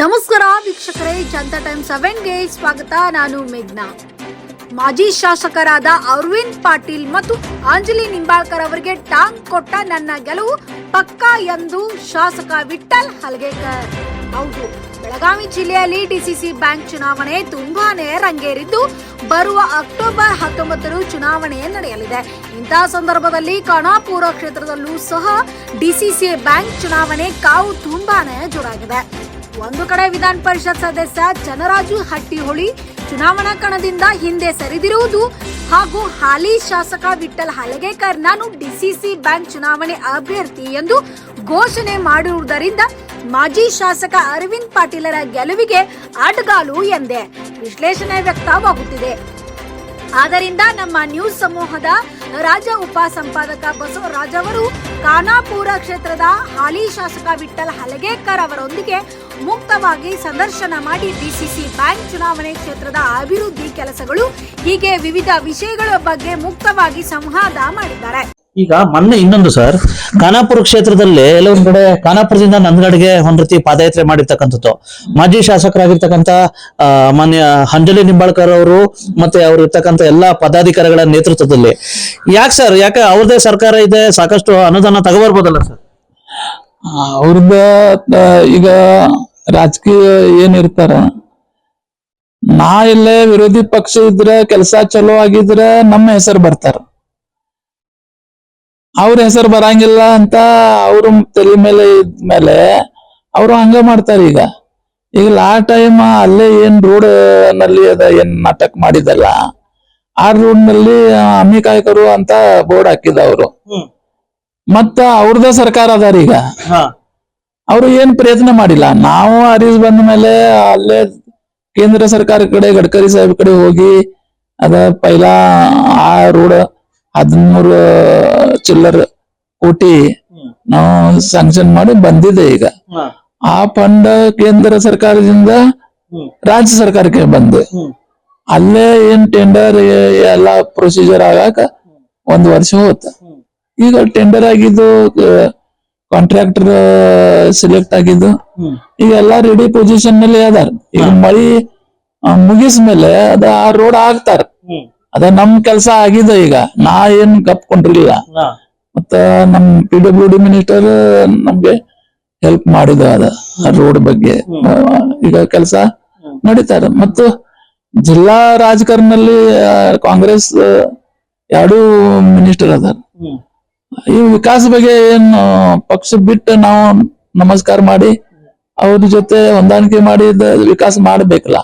ನಮಸ್ಕಾರ ವೀಕ್ಷಕರೇ, ಜನತಾ ಟೈಮ್ ಸೆವೆನ್ಗೆ ಸ್ವಾಗತ. ನಾನು ಮೇಘ್ನಾ. ಮಾಜಿ ಶಾಸಕರಾದ ಅರವಿಂದ್ ಪಾಟೀಲ್ ಮತ್ತು ಅಂಜಲಿ ನಿಂಬಾಳ್ಕರ್ ಅವರಿಗೆ ಟಾಂಗ್ ಕೊಟ್ಟ ನನ್ನ ಗೆಲುವು ಪಕ್ಕಾ ಎಂದು ಶಾಸಕ ವಿಠಲ್ ಹಲ್ಗೇಕರ್. ಹೌದು, ಬೆಳಗಾವಿ ಜಿಲ್ಲೆಯಲ್ಲಿ ಡಿಸಿಸಿ ಬ್ಯಾಂಕ್ ಚುನಾವಣೆ ತುಂಬಾನೇ ರಂಗೇರಿದ್ದು, ಬರುವ ಅಕ್ಟೋಬರ್ ಹತ್ತೊಂಬತ್ತರ ಚುನಾವಣೆ ನಡೆಯಲಿದೆ. ಇಂತಹ ಸಂದರ್ಭದಲ್ಲಿ ಕಣಾಪುರ ಕ್ಷೇತ್ರದಲ್ಲೂ ಸಹ ಡಿಸಿಸಿ ಬ್ಯಾಂಕ್ ಚುನಾವಣೆ ಕಾವು ತುಂಬಾನೇ ಜೋರಾಗಿದೆ. ಒಂದು ಕಡೆ ವಿಧಾನ ಪರಿಷತ್ ಸದಸ್ಯ ಚನರಾಜು ಹಟ್ಟಿಹೊಳಿ ಚುನಾವಣಾ ಕಣದಿಂದ ಹಿಂದೆ ಸರಿದಿರುವುದು ಹಾಗೂ ಹಾಲಿ ಶಾಸಕ ವಿಠಲ್ ಹಲಗೇಕರ್ ನಾನು ಡಿಸಿಸಿ ಬ್ಯಾಂಕ್ ಚುನಾವಣೆ ಅಭ್ಯರ್ಥಿ ಎಂದು ಘೋಷಣೆ ಮಾಡಿರುವುದರಿಂದ ಮಾಜಿ ಶಾಸಕ ಅರವಿಂದ್ ಪಾಟೀಲರ ಗೆಲುವಿಗೆ ಅಡ್ಗಾಲು ಎಂದೇ ವಿಶ್ಲೇಷಣೆ ವ್ಯಕ್ತವಾಗುತ್ತಿದೆ. ಆದ್ದರಿಂದ ನಮ್ಮ ನ್ಯೂಸ್ ಸಮೂಹದ ರಾಜ್ಯ ಉಪ ಸಂಪಾದಕ ಬಸವರಾಜ್ ಅವರು ಖಾನಾಪುರ ಕ್ಷೇತ್ರದ ಹಾಲಿ ಶಾಸಕ ವಿಠಲ್ ಹಲಗೇಕರ್ ಅವರೊಂದಿಗೆ ಮುಕ್ತವಾಗಿ ಸಂದರ್ಶನ ಮಾಡಿ ಡಿಸಿಸಿ ಬ್ಯಾಂಕ್ ಚುನಾವಣೆ ಕ್ಷೇತ್ರದ ಅಭಿವೃದ್ಧಿ ಕೆಲಸಗಳು ಹೀಗೆ ವಿವಿಧ ವಿಷಯಗಳ ಬಗ್ಗೆ ಮುಕ್ತವಾಗಿ ಸಂವಾದ ಮಾಡಿದ್ದಾರೆ. ಈಗ ಮೊನ್ನೆ ಇನ್ನೊಂದು ಸರ್, ಖಾನಾಪುರ ಕ್ಷೇತ್ರದಲ್ಲಿ ಎಲ್ಲ ಒಂದ್ ಕಡೆ ಖಾನಾಪುರದಿಂದ ನಂದಗಡ್ಗೆ ಒಂದ್ ರೀತಿ ಪಾದಯಾತ್ರೆ ಮಾಡಿರ್ತಕ್ಕಂಥದ್ದು. ಮಾಜಿ ಶಾಸಕರಾಗಿರ್ತಕ್ಕಂಥ ಮಾನ್ಯ ಅಂಜಲಿ ನಿಂಬಾಳ್ಕರ್ ಅವರು ಮತ್ತೆ ಅವ್ರು ಇರ್ತಕ್ಕಂಥ ಎಲ್ಲಾ ಪದಾಧಿಕಾರಿಗಳ ನೇತೃತ್ವದಲ್ಲಿ. ಯಾಕೆ ಸರ್, ಯಾಕೆ ಅವ್ರದೇ ಸರ್ಕಾರ ಇದೆ, ಸಾಕಷ್ಟು ಅನುದಾನ ತಗೋಬರ್ಬೋದಲ್ಲ ಸರ್? ಅವ್ರದ ಈಗ ರಾಜಕೀಯ ಏನಿರ್ತಾರ ನಾ ಇಲ್ಲೇ ವಿರೋಧಿ ಪಕ್ಷ ಇದ್ರೆ, ಕೆಲಸ ಚಲೋ ಆಗಿದ್ರೆ ನಮ್ಮ ಹೆಸರು ಬರ್ತಾರ. ಅವ್ರ ಹೆಸರು ಬರಂಗಿಲ್ಲ ಅಂತ ಅವ್ರ ತಲೆ ಮೇಲೆ ಇದ್ಮೇಲೆ ಅವರು ಹಂಗ ಮಾಡ್ತಾರೆ ಈಗ. ಈಗ ಲಾ ಟೈಮ್ ಅಲ್ಲೇ ಏನ್ ರೋಡ್ನಲ್ಲಿ ಅದ ಏನ್ ನಾಟಕ ಮಾಡಿದಲ್ಲ ಆ ರೋಡ್ನಲ್ಲಿ ಅಮ್ಮಿಕಾಯಕರು ಅಂತ ಬೋರ್ಡ್ ಹಾಕಿದ ಅವರು. ಮತ್ತ ಅವ್ರದ ಸರ್ಕಾರ ಅದಾರ ಈಗ. ಅವರು ಏನ್ ಪ್ರಯತ್ನ ಮಾಡಿಲ್ಲ. ನಾವು ಅರಿಸ್ ಬಂದ ಮೇಲೆ ಅಲ್ಲೇ ಕೇಂದ್ರ ಸರ್ಕಾರ ಕಡೆ ಗಡ್ಕರಿ ಸಾಹೇಬ್ ಕಡೆ ಹೋಗಿ ಅದ ಪೈಲಾ ಆ ರೋಡ್ ಹದಿಮೂರು ಚಿಲ್ಲರ್ ಕೋಟಿ. ನಾವು ಸ್ಯಾಂಕ್ಷನ್ ಮಾಡಿ ಬಂದಿದೆ ಈಗ. ಆ ಫಂಡ್ ಕೇಂದ್ರ ಸರ್ಕಾರದಿಂದ ರಾಜ್ಯ ಸರ್ಕಾರಕ್ಕೆ ಬಂದು. ಅಲ್ಲೇ ಏನ್ ಟೆಂಡರ್ ಎಲ್ಲ ಪ್ರೊಸೀಜರ್ ಆಗಾಕ ಒಂದ್ ವರ್ಷ ಹೋತ. ಈಗ ಟೆಂಡರ್ ಆಗಿದ್ದು ಕಾಂಟ್ರಾಕ್ಟರ್ ಸೆಲೆಕ್ಟ್ ಆಗಿದ್ದು. ಈಗ ಎಲ್ಲಾ ರೆಡಿ ಪೊಸಿಷನ್ನಲ್ಲಿ ಅದಾರ. ಈಗ ಮಳಿ ಮುಗಿಸ ಮುಗಿಸ್ಮೇಲೆ ಅದ ಆ ರೋಡ್ ಆಗ್ತಾರ. ಅದ ನಮ್ ಕೆಲ್ಸ ಆಗಿದೆ ಈಗ. ನಾ ಏನ್ ಕಪ್ಕೊಂಡಿರ್ಲಿಲ್ಲ. ಮತ್ತ ನಮ್ ಪಿ ಡಬ್ಲ್ಯೂ ಡಿ ಮಿನಿಸ್ಟರ್ ನಮ್ಗೆ ಹೆಲ್ಪ್ ಮಾಡಿದ ಅದ ರೋಡ್ ಬಗ್ಗೆ. ಈಗ ಕೆಲಸ. ನಡೀತಾರ. ಮತ್ತು ಜಿಲ್ಲಾ ರಾಜಕಾರಣದಲ್ಲಿ ಕಾಂಗ್ರೆಸ್ ಎರಡೂ ಮಿನಿಸ್ಟರ್ ಅದಾರ. ಈ ವಿಕಾಸ ಬಗ್ಗೆ ಏನ್ ಪಕ್ಷ ಬಿಟ್ಟು ನಾವು ನಮಸ್ಕಾರ ಮಾಡಿ ಅವ್ರ ಜೊತೆ ಹೊಂದಾಣಿಕೆ ಮಾಡಿ ವಿಕಾಸ ಮಾಡ್ಬೇಕಲ್ಲ.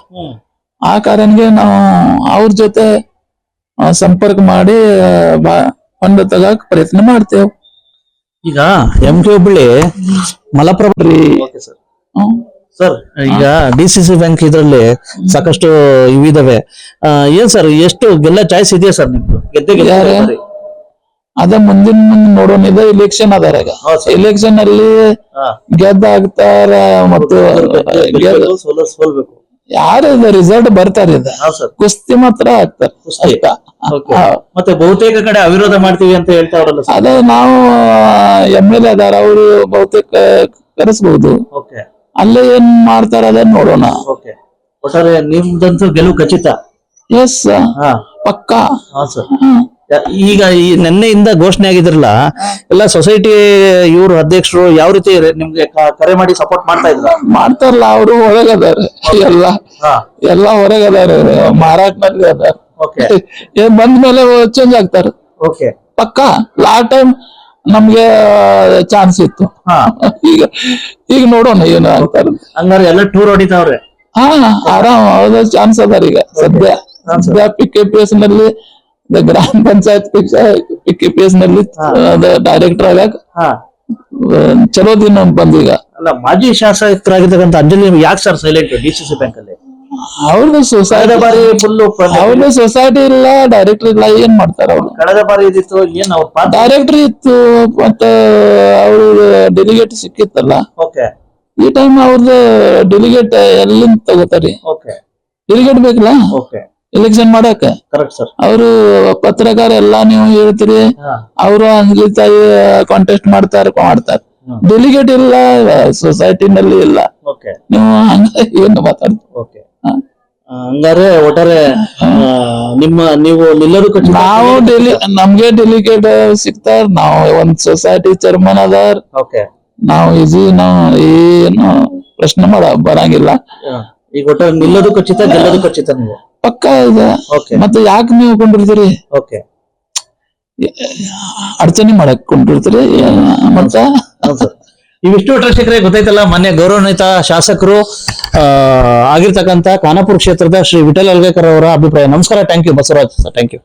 ಆ ಕಾರಣಕ್ಕೆ ನಾವು ಅವ್ರ ಜೊತೆ ಸಂಪರ್ಕ ಮಾಡಿ ಒಂದು ತಗಾಕ ಪ್ರಯತ್ನ ಮಾಡ್ತೇವೆ. ಈಗ M K Hubballi Malaprabha sir sir ಈಗ ಡಿ ಸಿ ಸಿ ಬ್ಯಾಂಕ್ ಇದರಲ್ಲಿ ಸಾಕಷ್ಟು ಇವಿದಾವೆ ಏನ್ ಸರ್ ಎಷ್ಟು ಗೆಲ್ಲ ಚಾಯ್ಸ್ ಇದೆಯಾ ಸರ್ ನಿಮ್ದು? ಗೆದ್ದೆ? ಗೆಲ್ತಾರೆ ಅದ ಮುಂದಿನ ಮುಂದೆ ನೋಡೋಣ ಇದೆ ಇಲೆಕ್ಷನ್ ಅದಾರ ಈಗ. ಇಲೆಕ್ಷನ್ ಅಲ್ಲಿ ಗೆದ್ದ ಆಗ್ತಾರ ಮತ್ತು ಯಾರು ರಿಸಲ್ಟ್ ಬರ್ತಾರ ಇದ? ಹಾ ಸರ್ ಕುಸ್ತಿ ಮಾತ್ರ ಆಗ್ತಾರ ಮತ್ತೆ ಬಹುತೇಕ ಕಡೆ ಅವಿರೋಧ ಮಾಡ್ತೀವಿ ಅಂತ ಹೇಳ್ತಾವ್ರಲ್ಲ ಅದೇ ನಾವು ಎಂ ಎಲ್ ಎ ಅದಾರ ಅವರು ಬಹುತೇಕ ಕರೆಸಬಹುದು ಓಕೆ ಅಲ್ಲೇ ಏನ್ ಮಾಡ್ತಾರ ಅದನ್ನ ನೋಡೋಣ. ಓಕೆ ಒಟ್ಟಾರೆ ನಿಮ್ದಂತೂ ಗೆಲುವು ಖಚಿತ? ಎಸ್ ಹಾ. ಪಕ್ಕ. ಈಗ ಈ ನಿನ್ನೆಯಿಂದ ಘೋಷಣೆ ಆಗಿದ್ರಲ್ಲ ಎಲ್ಲ ಸೊಸೈಟಿ ಇವರು ಅಧ್ಯಕ್ಷರು ಯಾವ ರೀತಿ ನಿಮ್ಗೆ ಕರೆ ಮಾಡಿ ಸಪೋರ್ಟ್ ಮಾಡ್ತಾ ಇದ್ರ? ಮಾಡ್ತಾರಲ್ಲ ಅವರು ಹೊರಗದಾರೆ ಎಲ್ಲ ಎಲ್ಲ ಹೊರಗದಾರ ಮಾರಾಟ ಅದಾರ. ಬಂದ ಮೇಲೆ ಚೇಂಜ್ ಆಗ್ತಾರೆ. ಓಕೆ ಪಕ್ಕ ಲಾಸ್ಟ್ ಟೈಮ್ ನಮ್ಗೆ ಚಾನ್ಸ್ ಇತ್ತು. ಈಗ ಈಗ ನೋಡೋಣ ಏನು ಆಗ್ತಾರೆ ಹಂಗಾರೆ ಎಲ್ಲ ಟೂರ್ ಹೊಡಿತಾವ್ರೆ? ಹಾ ಆರಾಮ್ ಹೌದ ಚಾನ್ಸ್ ಅದಾರ ಈಗ. ಸದ್ಯ ಸದ್ಯ ಪಿ ಕೆ ಪಿ ಎಸ್ನಲ್ಲಿ ಗ್ರಾಮ ಪಂಚಾಯತ್ ಪಿ ಕೆ ಪಿ ಎಸ್ನಲ್ಲಿ ಡೈರೆಕ್ಟರ್ ಆಗ್ಯಾಕ. ಹಾ. ಆ, ಚಲೋ ದಿನ ಬಂದೀಗ ಅಲ್ಲ ಮಾಜಿ ಶಾಸಕರಾಗಿರ್ತಕ್ಕಂಥ ಅಂಜಲಿ ಯಾಕೆ sir silent D C C bank ಅಲ್ಲಿ? ಅವ್ರದ್ದು ಕಳೆದ ಸೊಸೈಟಿ ಬಾರಿ ಫುಲ್ ಅವ್ರದ್ದು ಸೊಸೈಟಿ ಇಲ್ಲ ಡೈರೆಕ್ಟರ್ ಇಲ್ಲ ಏನ್ ಮಾಡ್ತಾರ ಅವ್ರು? ಕಳೆದ ಬಾರಿ ಇದಿತ್ತು ಏನ್ ಅವ್ರ ಪಾತ್ರ? ಡೈರೆಕ್ಟರ್ ಇತ್ತು ಮತ್ತೆ ಅವ್ರ ಡೆಲಿಗೇಟ್ ಸಿಕ್ಕಿತ್ತಲ್ಲ? ಓಕೆ ಈ ಟೈಮ್ ಅವ್ರದ ಡೆಲಿಗೇಟ್ ಎಲ್ಲಿಂದ ತಗೋತಾರಿ? ಓಕೆ ಡೆಲಿಗೇಟ್ ಬೇಕಲ್ಲ? ಓಕೆ ಎಲೆಕ್ಷನ್ ಮಾಡಕ ಕರೆಕ್ಟ್ ಸರ್ ಅವರು ಪತ್ರಕಾರ ಎಲ್ಲಾ ನೀವು ಹೇಳ್ತೀರಿ ಹಾ. ಅವರು ಅಂಜಲಿ ತಾಯಿ ಕಾಂಟೆಸ್ಟ್ ಮಾಡ್ತಾರ ಮಾಡ್ತಾರ. ಡೆಲಿಗೇಟ್ ಇಲ್ಲ ಸೊಸೈಟಿನಲ್ಲಿ ಇಲ್ಲ. ಓಕೆ ನೀವು ಹಂಗ ಏನು ಮಾತಾಡ್ತೀವಿ ಓಕೆ ಹಂಗಾರೆ ಒಟ್ಟಾರೆ ನಿಮ್ಮ ನೀವು ಎಲ್ಲರೂ ಕಟ್ಟಿ ನಾವು ಡೆಲಿ ನಮ್ಗೆ ಡೆಲಿಗೇಟ್ ಸಿಗ್ತಾರ. ನಾವು ಒಂದ್ ಸೊಸೈಟಿ ಚೇರ್ಮನ್ ಅದಾರ. ನಾವು ಈಜಿ ನಾವು ಏನು ಪ್ರಶ್ನೆ ಮಾಡ ಬರಂಗಿಲ್ಲ. ಈಗ ಒಟ್ಟಾರೆ ನಿಲ್ಲೋದು ಖಚಿತ ಗೆಲ್ಲೋದು ಖಚಿತ ನೀವು. ಪಕ್ಕ ಇದೆ. ಓಕೆ ಮತ್ತೆ ಯಾಕೆ ನೀವು ಕೊಂಡಿರ್ತೀರಿ? ಓಕೆ ಅಡಚಣೆ ಮಾಡಕ್ ಕೊಂಡಿರ್ತೀರಿ? ಮತ್ತ? ಇವಿಷ್ಟು ಒಟ್ಟಾರೆ ಗೊತ್ತೈತಲ್ಲ ಮೊನ್ನೆ ಗೌರವಾನ್ವಿತ ಶಾಸಕರು ಆಗಿರ್ತಕ್ಕಂಥ ಖಾನಾಪುರ ಕ್ಷೇತ್ರದ ಶ್ರೀ ವಿಠಲ್ ಅಲ್ಗೇಕರ್ ಅವರ ಅಭಿಪ್ರಾಯ. ನಮಸ್ಕಾರ. Thank you Basavaraj sir. Thank you